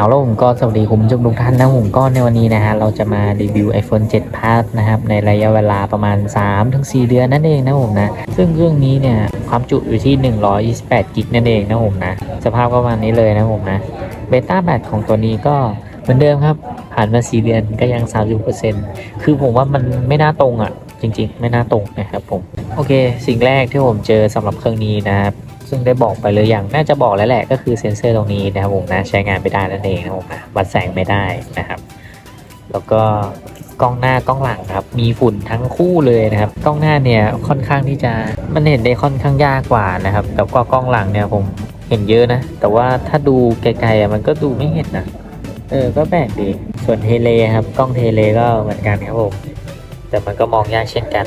เอาแล้วผมก็สวัสดีคุณผู้ชมทุกท่านนะผมก็ในวันนี้นะฮะเราจะมารีวิว iPhone 7 Plus นะครับในระยะเวลาประมาณ 3-4 เดือนนั่นเองนะผมนะ ซึ่งเครื่องนี้เนี่ยความจุอยู่ที่ 128กิกนั่นเองนะผมนะ สภาพก็ประมาณนี้เลยนะผมนะเบต้าแบตของตัวนี้ก็เหมือนเดิมครับ ผ่านมา 4 เดือนก็ยัง 30%คือผมว่ามันไม่น่าตรงอะ จริง ๆ ไม่น่าตรงนะครับผม โอเค สิ่งแรกที่ผมเจอสำหรับเครื่องนี้นะครับ ซึ่งได้บอกไปเลยอย่างน่าจะบอกแล้วแหละก็คือเซ็นเซอร์ตรงนี้นะครับผมนะใช้งานไม่ได้นั่นเองนะครับผมนะวัดแสงไม่ได้นะครับ แล้วก็กล้องหน้ากล้องหลังครับ มีฝุ่นทั้งคู่เลยนะครับ กล้องหน้าเนี่ยค่อนข้างที่จะมันเห็นได้ค่อนข้างยากกว่านะครับแต่ก็กล้องหลังเนี่ยผมเห็นเยอะนะ แต่ว่าถ้าดูไกลๆอะมันก็ดูไม่เห็นนะเออก็แปลกดีส่วนเทเลครับ กล้องเทเลก็เหมือนกันครับผมแต่มันก็มองยากเช่นกัน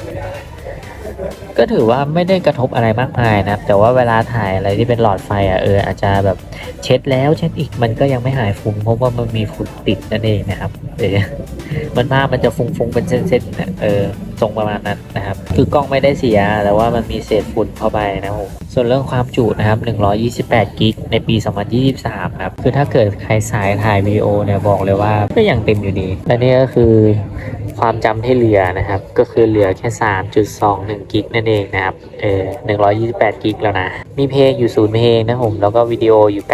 ก็ถือว่าไม่ได้กระทบอะไรมากมายนะครับ แต่ว่าเวลาถ่ายอะไรที่เป็นหลอดไฟอะเอออาจจะแบบเช็ดแล้วเช็ดอีกมันก็ยังไม่หายฝุ่นเพราะว่ามันมีฝุ่นติดนั่นเองนะครับเออมันภาพมันจะฟุ้งๆเป็นเส้นๆนะเออทรงประมาณนั้นนะครับ คือกล้องไม่ได้เสียแต่ว่ามันมีเศษฝุ่นเข้าไปนะครับผมส่วนเรื่องความจุนะครับ 128 กิกในปี 2023 ครับ คือถ้าเกิดใครสายถ่ายวิดีโอเนี่ยบอกเลยว่าก็ยังเต็มอยู่ดี และนี่ก็คือความจำที่เหลือนะครับ ก็คือเหลือแค่ 3.21 กิกนั่นเองนะครับ เออ128กิกแล้วนะ มีเพลงอยู่ศูนย์เพลงนะผม แล้วก็วิดีโออยู่901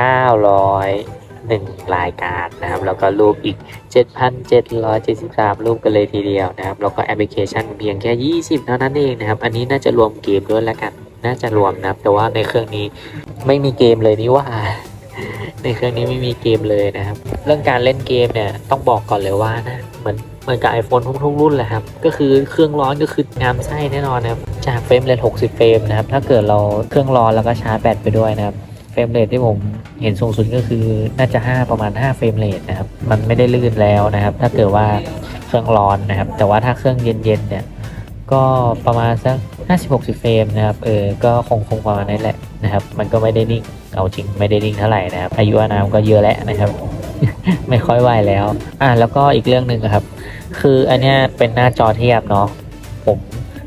รายการนะครับ แล้วก็รูปอีก 7,773 รูปกันเลยทีเดียวนะครับ แล้วก็แอปพลิเคชันเพียงแค่ 20 เท่านั้นเองนะครับ อันนี้น่าจะรวมเกมด้วยแล้วกัน น่าจะรวมนะครับ แต่ว่าในเครื่องนี้ไม่มีเกมเลยนี่ว่า ในเครื่องนี้ไม่มีเกมเลยนะครับ เรื่องการเล่นเกมเนี่ยต้องบอกก่อนเลยว่านะ เหมือนเหมือนกับ iPhone ทุกๆรุ่นแหละครับ ก็คือเครื่องร้อนก็คืองามไส้แน่นอนนะครับ จากเฟรมเรท60 เฟรมนะครับ ถ้าเกิดเราเครื่องร้อนแล้วก็ชาร์จแบตไปด้วยนะครับ เฟรมเรทที่ผมเห็นสูงสุดก็คือน่าจะ 5 ประมาณ 5 เฟรมเรทนะครับ มันไม่ได้ลื่นแล้วนะครับ ถ้าเกิดว่าเครื่องร้อนนะครับ แต่ว่าถ้าเครื่องเย็นๆเนี่ย ก็ประมาณสัก 50-60 เฟรมนะครับ เออ ก็คงคงประมาณนั้นแหละนะครับ มันก็ไม่ได้นิ่ง เอาจริงไม่ได้นิ่งเท่าไหร่นะครับ อายุอานามก็เยอะแล้วนะครับไม่ค่อยไหวแล้ว อะแล้วก็อีกเรื่องหนึ่งครับ คืออันเนี้ยเป็นหน้าจอเทียบเนาะ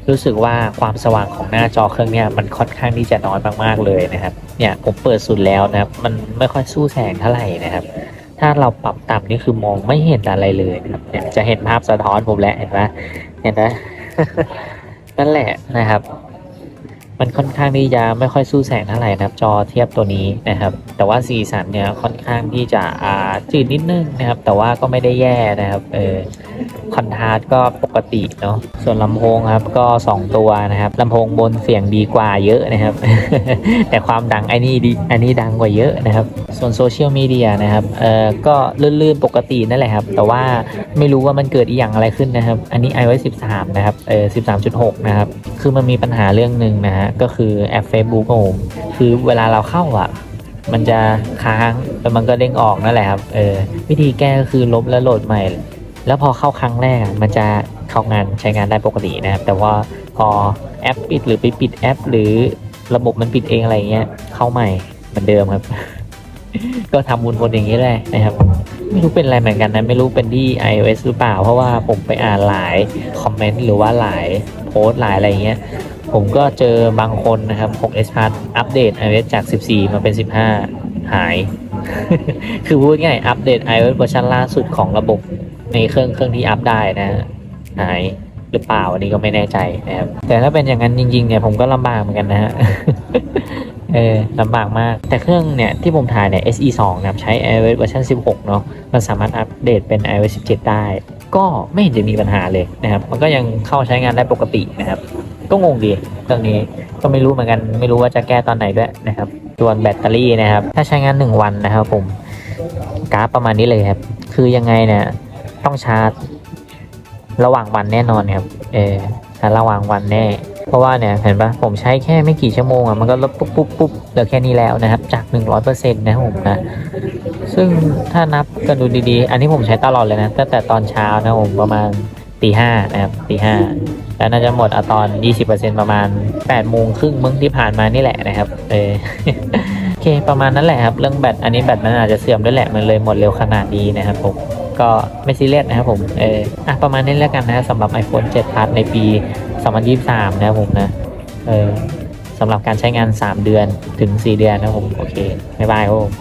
รู้สึกว่าความสว่างของหน้าจอเครื่องเนี้ยมันค่อนข้างที่จะน้อยมากๆเลยนะครับเนี่ยผมเปิดสุดแล้วนะครับมันไม่ค่อยสู้แสงเท่าไหร่นะครับ ถ้าเราปรับต่ำนี่คือมองไม่เห็นอะไรเลยนะครับเนี่ยจะเห็นภาพสะท้อนผมแล้วเห็นไหมเห็นไหมนั่นแหละนะครับ มันค่อนข้างที่จะไม่ค่อยสู้แสงเท่าไหร่นะครับ จอเทียบตัวนี้นะครับ แต่ว่าสีสันเนี่ยค่อนข้างที่จะอ่าจืดนิดนึงนะครับ แต่ว่าก็ไม่ได้แย่นะครับเออคอนทราสก็ปกติเนาะส่วนลำโพงครับก็ 2 ตัวนะครับลำโพงบนเสียงดีกว่าเยอะนะครับ แต่ความดังไอ้นี่ดีอันนี้ดังกว่าเยอะนะครับ ส่วนโซเชียลมีเดียนะครับเออก็ลื่นๆปกตินั่นแหละครับ แต่ว่าไม่รู้ว่ามันเกิดอีหยังอะไรขึ้นนะครับ อันนี้ iOS 13 นะครับเออ13.6 นะครับ คือมันมีปัญหาเรื่องหนึ่งนะฮะก็คือแอป Facebook ของผมคือเวลาเราเข้าอะ มันจะค้างแล้วมันก็เด้งออกนั่นแหละครับเออวิธีแก้ก็คือลบแล้วโหลดใหม่ แล้วพอเข้าครั้งแรกมันจะเข้างานใช้งานได้ปกตินะครับแต่ว่าพอแอปปิดหรือไปปิดแอป หรือระบบมันปิดเองอะไรเงี้ยเข้าใหม่เหมือนเดิมครับ ก็ทำวนๆอย่างนี้แหละนะครับไม่รู้เป็นอะไรเหมือนกันนะไม่รู้เป็นที่ iOS หรือเปล่า เพราะว่าผมไปอ่านหลายคอมเมนต์หรือว่าหลายโพสต์หลายอะไรเงี้ย ผมก็เจอบางคนนะครับ 6s Plus อัปเดต iOS จาก 14 มาเป็น 15 หาย คือพูดง่ายอัปเดต iOS เวอร์ชันล่าสุดของระบบในเครื่องเครื่องที่อัปได้นะฮะหายหรือเปล่าอันนี้ก็ไม่แน่ใจนะครับแต่ถ้าเป็นอย่างนั้นจริงๆเนี่ยผมก็ลำบากเหมือนกันนะฮะเออลำบากมาก แต่เครื่องเนี่ยที่ผมถ่ายเนี่ย SE 2นะครับใช้ iOS เวอร์ชัน16 เนาะมันสามารถอัปเดตเป็น iOS 17 ได้ ก็ไม่เห็นจะมีปัญหาเลยนะครับ มันก็ยังเข้าใช้งานได้ปกตินะครับ ก็งงดีเครื่องนี้ก็ไม่รู้เหมือนกันไม่รู้ว่าจะแก้ตอนไหนด้วยนะครับส่วนแบตเตอรี่นะครับ ถ้าใช้งาน 1 วันนะครับผมกราฟประมาณนี้เลยครับ คือยังไงเนี่ยต้องชาร์จ ระหว่างวันแน่นอนครับเออชาร์จระหว่างวันแน่ เพราะว่าเนี่ยเห็นปะผมใช้แค่ไม่กี่ชั่วโมงอะมันก็ลดปุ๊บปุ๊บปุ๊บเหลือแค่นี้แล้วนะครับ จาก 100%นะครับผมนะซึ่งถ้านับกันดูดีๆ อันนี้ผมใช้ตลอดเลยนะตั้งแต่ตอนเช้านะผมประมาณ ตีห้านะครับตีห้าแล้วน่าจะหมดอตอน 20%ประมาณ8โมงครึ่งมึงที่ผ่านมานี่แหละนะครับเออโอเคประมาณนั้นแหละครับ เรื่องแบตอันนี้แบตมันอาจจะเสื่อมด้วยแหละมันเลยหมดเร็วขนาดนี้นะครับผมก็ไม่ซีเรียสนะครับผมเอออะประมาณนี้แล้วกันนะสำหรับ iPhone 7 Plus ในปี 2023 นะครับผมนะเออสำหรับการใช้งาน 3 เดือนถึง 4 เดือนนะครับผมโอเคบ๊ายบายครับผม